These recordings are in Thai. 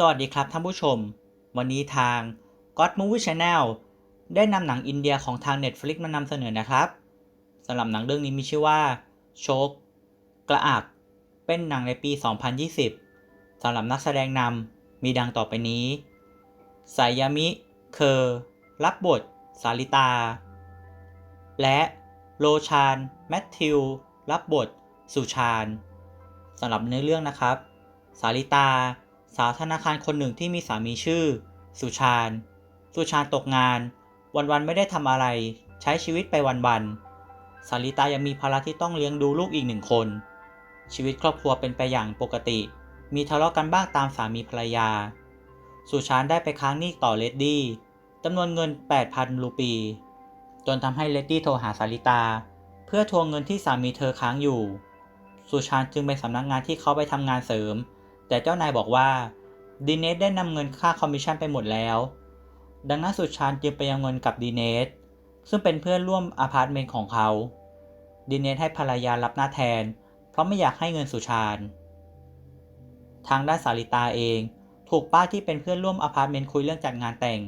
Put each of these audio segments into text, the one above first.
สวัสดีครับท่านผู้ชม วันนี้ทาง God Movie Channel ได้นำหนังอินเดียของทาง Netflix มานำเสนอนะครับสำหรับหนังเรื่องนี้มีชื่อว่าโชกกระอัก เป็นหนังในปี 2020สำหรับนักแสดงนำมีดังต่อไปนี้ สายามิ เคอร์ รับบท สาลิตา และโลชาน แมทธิว รับบท สุชาญสำหรับเนื้อเรื่องนะครับ สาลิตา สาวธนาคารคนหนึ่งที่มีสามีชื่อ สุชาญ สุชาญตกงาน วันๆไม่ได้ทำอะไร ใช้ชีวิตไปวันๆสาลิตายังมีภาระที่ต้องเลี้ยงดูลูกอีกหนึ่งคน ชีวิตครอบครัวเป็นไปอย่างปกติ มีทะเลาะกันบ้างตามสามีภรรยา สุชาญได้ไปค้างหนี้ต่อเลดดี้จำนวนเงิน 8,000 รูปี จนทำให้เลดดี้โทรหาสาลิตา เพื่อทวงเงินที่สามีเธอค้างอยู่ สุชาญจึงไปสำนักงานที่เขาไปทำงานเสริม แต่เจ้านายบอกว่าดีเนสได้นำเงินค่าคอมมิชชั่นไปหมดแล้ว ดังนั้นสุชาญจึงไปยังเงินกับดีเนสซึ่งเป็นเพื่อนร่วมอพาร์ตเมนต์ของเขาดีเนสให้ภรรยารับหน้าแทน เพราะไม่อยากให้เงินสุชาญทางด้านสาริตาเอง ถูกป้าที่เป็นเพื่อนร่วมอพาร์ตเมนต์คุยเรื่องจัดงานแต่ง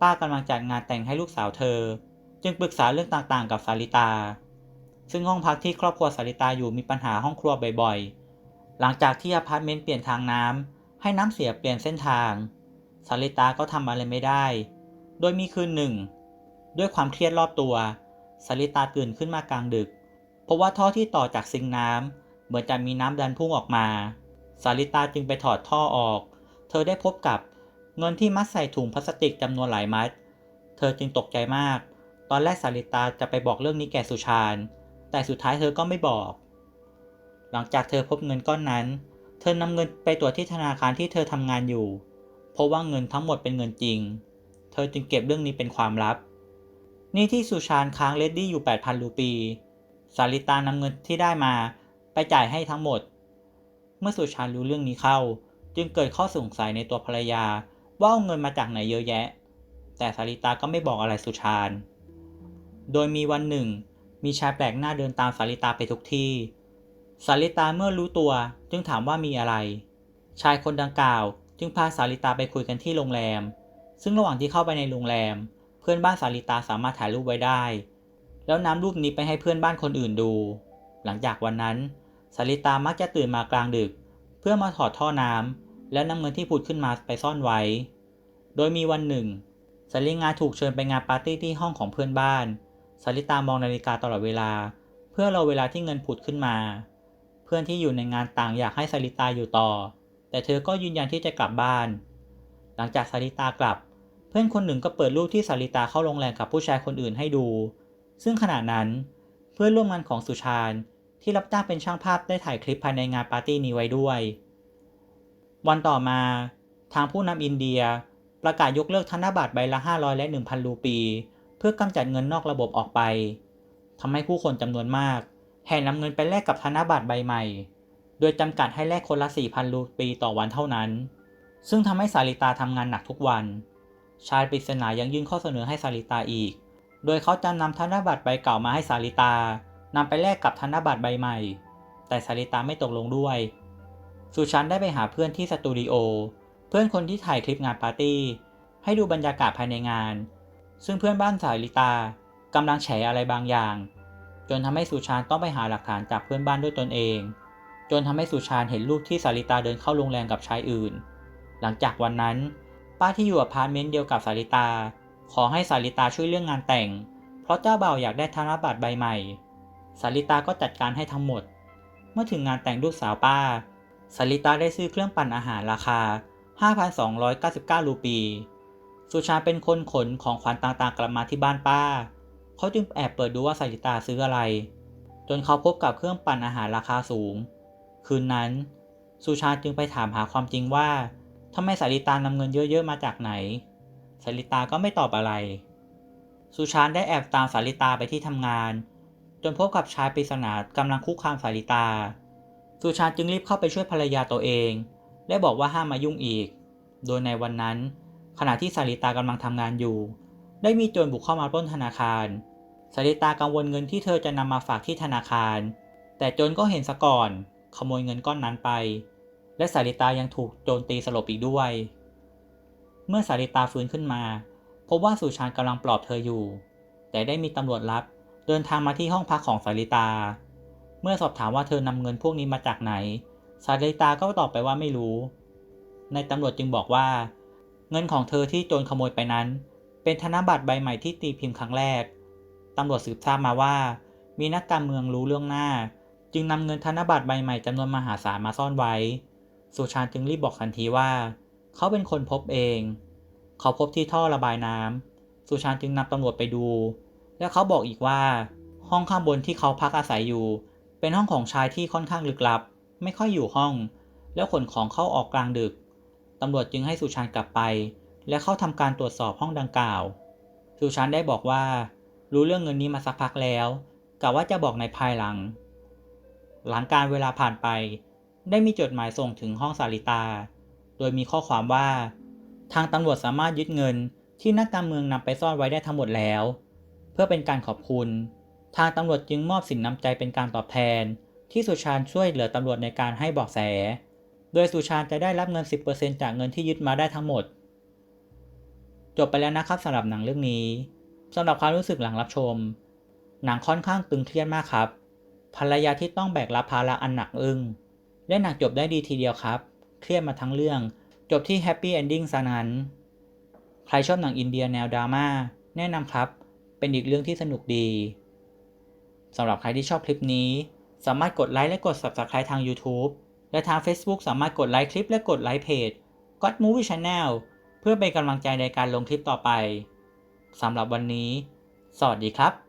ป้ากำลังจัดงานแต่งให้ลูกสาวเธอ จึงปรึกษาเรื่องต่างๆ กับสาริตา ซึ่งห้องพักที่ครอบครัวสาริตาอยู่มีปัญหาห้องครัวบ่อยๆ หลังจากที่อพาร์ตเมนต์เปลี่ยนทางน้ำให้น้ำเสียเปลี่ยนเส้นทางสาริตาก็ทำอะไรไม่ได้ โดยมีคืนหนึ่ง ด้วยความเครียดรอบตัวสาริตาตื่นขึ้นมากลางดึก เพราะว่าท่อที่ต่อจากซิงน้ำเหมือนจะมีน้ำดันพุ่งออกมาสาริตาจึงไปถอดท่อออก เธอได้พบกับเงินที่มัดใส่ถุงพลาสติกจำนวนหลายมัด เธอจึงตกใจมาก ตอนแรกสาริตาจะไปบอกเรื่องนี้แก่สุชาญ แต่สุดท้ายเธอก็ไม่บอก หลังจากเธอพบเงินก้อนนั้น เธอนำเงินไปตรวจที่ธนาคารที่เธอทำงานอยู่เพราะว่าเงินทั้งหมดเป็นเงินจริง เธอจึงเก็บเรื่องนี้เป็นความลับ นี่ที่สุชาญค้างเลดดี้อยู่ 8,000 รูปี สาริตานำเงินที่ได้มาไปจ่ายให้ทั้งหมด เมื่อสุชาญรู้เรื่องนี้เข้า จึงเกิดข้อสงสัยในตัวภรรยา ว่าเอาเงินมาจากไหนเยอะแยะ แต่สาริตาก็ไม่บอกอะไรสุชาญโดยมีวันหนึ่ง มีชายแปลกหน้าเดินตามสาริตาไปทุกที่ สาริตาเมื่อรู้ตัวจึงถามว่ามีอะไร ชายคนดังกล่าว จึงพาสาริตาไปคุยกันที่โรงแรม ซึ่งระหว่างที่เข้าไปในโรงแรม เพื่อนบ้านสาริตาสามารถถ่ายรูปไว้ได้ แล้วนำรูปนี้ไปให้เพื่อนบ้านคนอื่นดู หลังจากวันนั้นสาริตามักจะตื่นมากลางดึก เพื่อมาถอดท่อน้ำและนำเงินที่ผุดขึ้นมาไปซ่อนไว้ โดยมีวันหนึ่งสาริงาถูกเชิญไปงานปาร์ตี้ที่ห้องของเพื่อนบ้านสาริตามองนาฬิกาตลอดเวลา เพื่อรอเวลาที่เงินผุดขึ้นมา เพื่อนที่อยู่ในงานต่างอยากให้สาริตาอยู่ต่อ แต่เธอก็ยืนยันที่จะกลับบ้าน หลังจากสาริตากลับ เพื่อนคนหนึ่งก็เปิดรูปที่สาริตาเข้าโรงแรมกับผู้ชายคนอื่นให้ดู ซึ่งขณะนั้นเพื่อนร่วมงานของสุชาญที่รับจ้างเป็นช่างภาพได้ถ่ายคลิปภายในงานปาร์ตี้นี้ไว้ด้วย วันต่อมา ทางผู้นำอินเดียประกาศยกเลิกธนบัตรใบละ 500 และ 1,000 รูปี เพื่อกำจัดเงินนอกระบบออกไปทำให้ผู้คนจำนวนมาก แห่นำเงินไปแลกกับธนบัตรใบใหม่ โดยจำกัดให้แลกคนละ 4,000 รูปีต่อวันเท่านั้น ซึ่งทำให้สาริตาทำงานหนักทุกวัน ชายปริศนายังยื่นข้อเสนอให้สาริตาอีก โดยเขาจะนำธนบัตรใบเก่ามาให้สาริตานำไปแลกกับธนบัตรใบใหม่ แต่สาริตาไม่ตกลงด้วย สุชันได้ไปหาเพื่อนที่สตูดิโอ เพื่อนคนที่ถ่ายคลิปงานปาร์ตี้ ให้ดูบรรยากาศภายในงาน ซึ่งเพื่อนบ้านสาริตากำลังแฉอะไรบางอย่าง จนทำให้สุชานต้องไปหาหลักฐานจากเพื่อนบ้านด้วยตนเอง จนทำให้สุชานเห็นรูปที่สาริตาเดินเข้าโรงแรมกับชายอื่น หลังจากวันนั้น ป้าที่อยู่อพาร์ตเมนต์เดียวกับสาริตา ขอให้สาริตาช่วยเรื่องงานแต่ง เพราะเจ้าบ่าวอยากได้ธนบัตรใบใหม่สาริตาก็จัดการให้ทั้งหมด เมื่อถึงงานแต่งลูกสาวป้าสาริตาได้ซื้อเครื่องปั่นอาหารราคา 5,299 รูปี สุชาเป็นคนขนของขวัญต่างๆ กลับมาที่บ้านป้า เขาจึงแอบเปิดดูว่าสาริตาซื้ออะไร จนเขาพบกับเครื่องปั่นอาหารราคาสูง คืนนั้น สุชาจึงไปถามหาความจริงว่าทำไมสาริตานำเงินเยอะๆมาจากไหนสาริตาก็ไม่ตอบอะไร สุชาได้แอบตามสาริตาไปที่ทำงาน จนพบกับชายปริศนากำลังคุกคามสาริตา สุชาจึงรีบเข้าไปช่วยภรรยาตัวเอง และบอกว่าห้ามมายุ่งอีก โดยในวันนั้น ขณะที่สาริตากำลังทำงานอยู่ ได้มีโจรบุกเข้ามาปล้นธนาคารสาริตากังวลเงินที่เธอจะนำมาฝากที่ธนาคาร แต่โจรก็เห็นซะก่อน ขโมยเงินก้อนนั้นไป และสาริตายังถูกโจมตีสลบอีกด้วย เมื่อสาริตาฟื้นขึ้นมา พบว่าสุชาญกำลังปลอบเธออยู่ แต่ได้มีตำรวจลับ เดินทางมาที่ห้องพักของสาริตา เมื่อสอบถามว่าเธอนำเงินพวกนี้มาจากไหนสาริตาก็ตอบไปว่าไม่รู้ ในตำรวจจึงบอกว่า เงินของเธอที่โจรขโมยไปนั้น เป็นธนบัตรใบใหม่ที่ตีพิมพ์ครั้งแรก ตำรวจสืบทราบมาว่า มีนักการเมืองรู้เรื่องหน้า จึงนำเงินธนบัตรใบใหม่จำนวนมหาศาลมาซ่อนไว้ สุชาญจึงรีบบอกทันทีว่า เขาเป็นคนพบเอง เขาพบที่ท่อระบายน้ำสุชาญจึงนำตำรวจไปดู และเขาบอกอีกว่า ห้องข้างบนที่เขาพักอาศัยอยู่ เป็นห้องของชายที่ค่อนข้างลึกลับ ไม่ค่อยอยู่ห้อง แล้วขนของเข้าออกกลางดึกตำรวจจึงให้สุชาญกลับไป และเข้าทำการตรวจสอบห้องดังกล่าวสุชาญได้บอกว่า รู้เรื่องเงินนี้มาสักพักแล้วกะว่าจะบอกในภายหลัง หลังการเวลาผ่านไป ได้มีจดหมายส่งถึงห้องสาริตา โดยมีข้อความว่า ทางตำรวจสามารถยึดเงินที่นักการเมืองนำไปซ่อนไว้ได้ทั้งหมดแล้ว เพื่อเป็นการขอบคุณ ทางตำรวจจึงมอบสินน้ำใจเป็นการตอบแทน ที่สุชาญช่วยเหลือตำรวจในการให้เบาะแส โดยสุชาญจะได้รับเงิน 10%จากเงินที่ยึดมาได้ทั้งหมด จบไปแล้วนะครับสำหรับหนังเรื่องนี้สำหรับความรู้สึกหลังรับชม หนังค่อนข้างตึงเครียดมากครับ ภรรยาที่ต้องแบกรับภาระอันหนักอึ้งและหนักจบได้ดีทีเดียวครับ เครียดมาทั้งเรื่อง จบที่แฮปปี้เอนดิ้งซะนั้น ใครชอบหนังอินเดียแนวดราม่าแนะนำครับ เป็นอีกเรื่องที่สนุกดีสำหรับใครที่ชอบคลิปนี้ สามารถกดไลค์และกด Subscribe ทาง YouTube และทาง Facebook สามารถกดไลค์คลิปและกดไลค์เพจ God Movie Channel เพื่อเป็นกำลังใจในการลงคลิปต่อไปสำหรับวันนี้ สวัสดีครับ